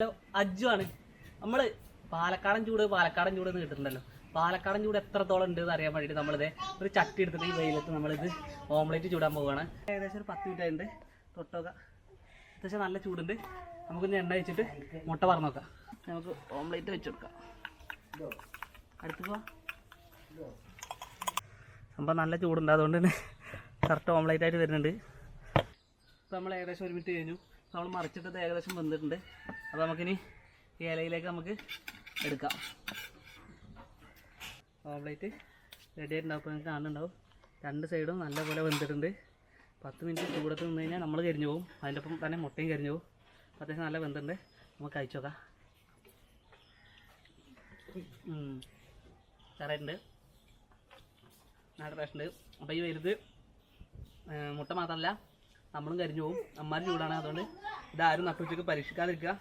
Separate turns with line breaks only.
Hello Ajju ആണ് നമ്മൾ പാലക്കാടൻ ചൂട് പാലക്കാടൻ ചൂട് എന്ന് കിട്ടുന്നുണ്ടല്ലോ പാലക്കാടൻ ചൂട് എത്രത്തോളം ഉണ്ട് എന്ന് അറിയാൻ വേണ്ടിയിട്ട് നമ്മളിത് ഒരു ചട്ടി എടുത്തിട്ട് ഈ വെയിലത്ത് നമ്മളിത് ഓംലേറ്റ് ചൂടാൻ പോവുകയാണ്. ഏകദേശം ഒരു പത്ത് മിനിറ്റ് ആയിട്ടുണ്ട്. തൊട്ടോക്ക. അത്യാവശ്യം നല്ല ചൂടുണ്ട്. നമുക്കൊന്ന് എണ്ണ വെച്ചിട്ട് മുട്ട പറഞ്ഞു നോക്കാം നമുക്ക് ഓംലേറ്റ് വെച്ച് കൊടുക്കാം. അടുത്ത് പോവാ. സംഭവം നല്ല ചൂടുണ്ട്. അതുകൊണ്ട് തന്നെ കറക്റ്റ് ഓംലേറ്റ് ആയിട്ട് വരുന്നുണ്ട്. ഇപ്പം നമ്മൾ ഏകദേശം ഒരു മിനിറ്റ് കഴിഞ്ഞു. നമ്മൾ മറിച്ചിട്ടത് ഏകദേശം വന്നിട്ടുണ്ട് അപ്പോൾ നമുക്കിനി ഈ ഇലയിലേക്ക് നമുക്ക് എടുക്കാം. ഓംലേറ്റ് റെഡി ആയിട്ടുണ്ടാവും. അപ്പോൾ നിങ്ങൾക്ക് കാണുന്നുണ്ടാവും. രണ്ട് സൈഡും നല്ലപോലെ വെന്തിട്ടുണ്ട്. പത്ത് മിനിറ്റ് ചൂടത്ത് നിന്ന് കഴിഞ്ഞാൽ നമ്മൾ കരിഞ്ഞു പോകും. അതിന്റെ ഒപ്പം തന്നെ മുട്ടയും കരിഞ്ഞു പോകും. അത്യാവശ്യം നല്ല വെന്തുണ്ട്. നമുക്ക് കഴിച്ചു നോക്കാം. കറയുണ്ട് നല്ല ടേസ്റ്റ് ഉണ്ട്. അപ്പോൾ ഈ വലുത് മുട്ട മാത്രമല്ല നമ്മളും കരിഞ്ഞു പോകും അമ്മാര് ചൂടാണ് അതുകൊണ്ട് ഇതാരും നട്ടുച്ചയ്ക്ക് പരീക്ഷിക്കാതിരിക്കുക.